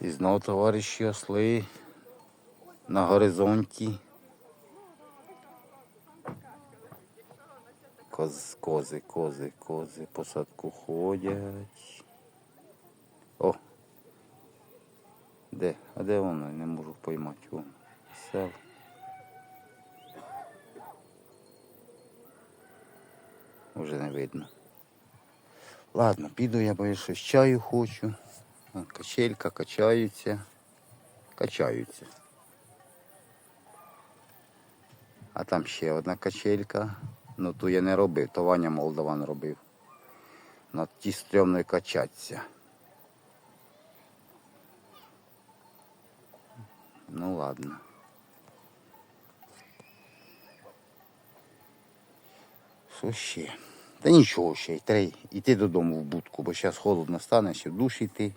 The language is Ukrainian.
І знову товариші осли на горизонті. Коз, кози, кози, кози по садку ходять. О! Де? А де воно? Не можу поймати. Вон. Сел. Уже не видно. Ладно, піду я бо щось чаю хочу. Качелька, качаються. Качаються. А там ще одна качелька. Ну ту я не робив, то Ваня Молдаван робив. На ті стрьомно качаться. Ну ладно. Що ще? Та нічого ще, треба йти додому в будку, бо зараз холодно стане, ще в душ йти.